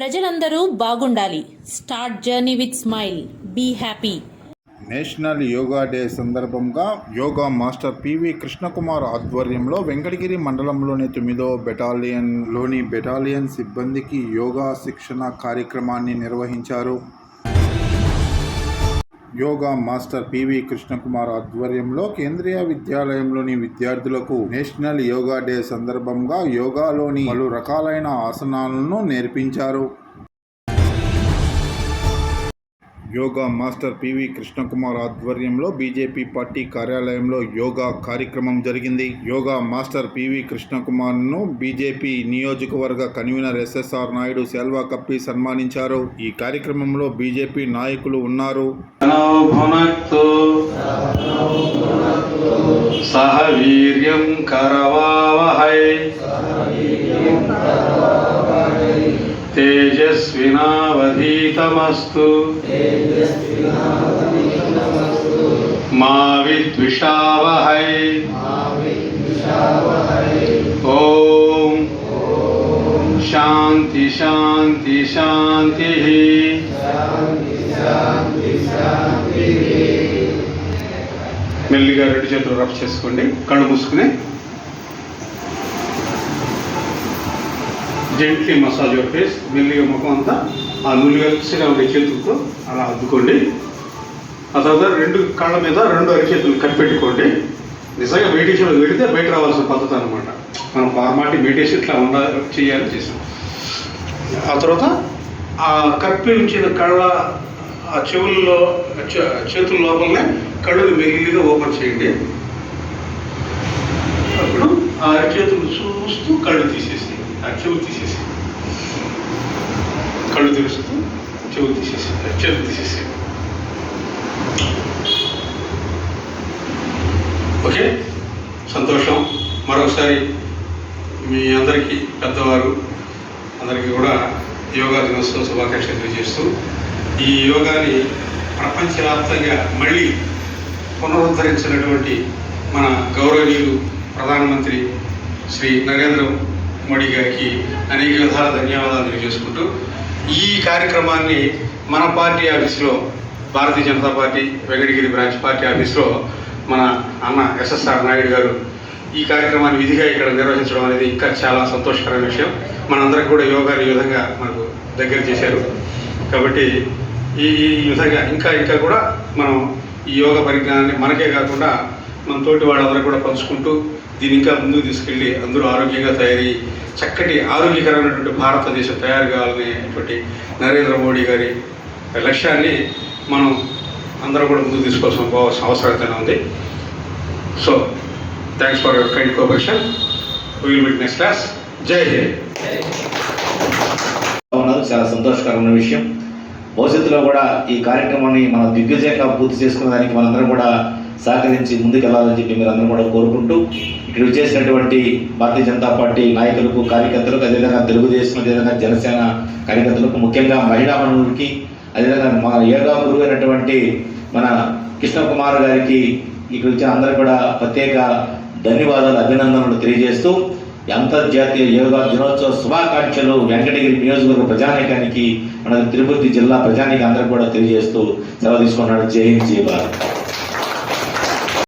ప్రజలందరూ బాగుండాలి. Start journey with smile. Be happy. National yoga day సందర్భంగా యోగా మాస్టర్ పివి కృష్ణకుమార్ ఆధ్వర్యంలో వెంకటగిరి మండలంలోని తొమ్మిదో బెటాలియన్లోని బెటాలియన్ సిబ్బందికి యోగా శిక్షణ కార్యక్రమాన్ని నిర్వహించారు. యోగా మాస్టర్ పివి కృష్ణకుమార్ ఆధ్వర్యంలో కేంద్రీయ విద్యాలయంలోని విద్యార్థులకు నేషనల్ యోగా డే సందర్భంగా యోగాలోని పలు రకాలైన ఆసనాలను నేర్పించారు. యోగా మాస్టర్ పివి కృష్ణకుమార్ ఆధ్వర్యంలో బీజేపీ పార్టీ కార్యాలయంలో యోగా కార్యక్రమం జరిగింది. యోగా మాస్టర్ పివి కృష్ణకుమార్ను బీజేపీ నియోజకవర్గ కన్వీనర్ ఎస్ఎస్ఆర్ నాయుడు సెల్వా కప్పి సన్మానించారు. ఈ కార్యక్రమంలో బీజేపీ నాయకులు ఉన్నారు. సహవీర్యం కరవా తేజస్వినావధీతమస్తు మా విద్విషావహై ఓం శాంతి శాంతి శాంతి మెల్లిగా రెండు చేతులు రఫ్ చేసుకోండి. కళ్ళు మూసుకుని జెంట్లీ మసాజ్ యువర్ ఫేస్ మెల్లిగా ముఖం అంతా ఆ నులివెల్సిగా ఉండే చేతులతో అలా అద్దుకోండి. ఆ తర్వాత రెండు కాళ్ళ మీద రెండు అరిచేతులు కనిపెట్టుకోండి. నిజంగా మెడిటేషన్లో వెళితే బయట రావాల్సిన పద్ధతి అనమాట మనం ఫార్మాలిటీ మెడిటేషన్ ఇట్లా ఉండాలి చేయాలని చేసాం. ఆ తర్వాత ఆ కప్పి ఉంచిన కళ్ళ ఆ చెవుల్లో చేతుల లోపలనే కళ్ళు మెల్లిగా ఓపెన్ చేయండి. అప్పుడు ఆ చేతులు చూస్తూ కళ్ళు తీసేసి చెవు తీసేసి. కళ్ళు తెరుస్తూ చెవు తీసేసి చేతులు తీసేసి. ఓకే? సంతోషం. మరొకసారి మీ అందరికీ పెద్దవారు అందరికీ కూడా యోగా దినోత్సవం శుభాకాంక్షలు తెలియజేస్తూ ఈ యోగాని ప్రపంచవ్యాప్తంగా మళ్ళీ పునరుద్ధరించినటువంటి మన గౌరవనీయులు ప్రధానమంత్రి శ్రీ నరేంద్ర మోడీ గారికి అనేక విధాల ధన్యవాదాలు తెలియజేసుకుంటూ ఈ కార్యక్రమాన్ని మన పార్టీ ఆఫీసులో Bharatiya Janata Party Venkatagiri branch party ఆఫీస్లో మన అన్న ఎస్ఎస్ఆర్ నాయుడు గారు ఈ కార్యక్రమాన్ని విధిగా ఇక్కడ నిర్వహించడం అనేది ఇంకా చాలా సంతోషకరమైన విషయం. మనందరికి కూడా యోగాలు ఈ విధంగా మనకు దగ్గర చేశారు. కాబట్టి ఈ ఈ విధంగా ఇంకా ఇంకా కూడా మనం ఈ యోగ పరిజ్ఞానాన్ని మనకే కాకుండా మన తోటి వాళ్ళందరూ కూడా పంచుకుంటూ దీన్ని ఇంకా ముందుకు తీసుకెళ్ళి అందరూ ఆరోగ్యంగా తయారై చక్కటి ఆరోగ్యకరమైనటువంటి భారతదేశం తయారు కావాలనేటువంటి నరేంద్ర మోడీ గారి లక్ష్యాన్ని మనం అందరం కూడా ముందుకు తీసుకోవాల్సిన పోవాల్సిన ఉంది. So thanks for your kind cooperation will meet next class Jai Hind ఉన్నారు చాలా సంతోషకరమైన విషయం. భవిష్యత్తులో కూడా ఈ కార్యక్రమాన్ని మన దిగ్విజయంగా పూర్తి చేసుకున్న దానికి మనందరం కూడా సహకరించి ముందుకెళ్ళాలని చెప్పి మీరు అందరూ కూడా కోరుకుంటూ ఇక్కడ చేసినటువంటి భారతీయ జనతా పార్టీ నాయకులకు కార్యకర్తలకు అదేవిధంగా తెలుగుదేశం అదేవిధంగా జనసేన కార్యకర్తలకు ముఖ్యంగా మహిళా మనువులకి అదేవిధంగా మన యోగా గురువు అయినటువంటి మన కృష్ణ కుమార్ గారికి ఇక్కడ వచ్చిన అందరూ కూడా ప్రత్యేక ధన్యవాదాలు అభినందనలు తెలియజేస్తూ అంతర్జాతీయ యోగా దినోత్సవ శుభాకాంక్షలు వెంకటగిరి నియోజకవర్గ ప్రజానీకానికి మన తిరుపతి జిల్లా ప్రజానీకి అందరూ కూడా తెలియజేస్తూ సెలవు తీసుకున్నాడు జై హింద్ జై భారత్.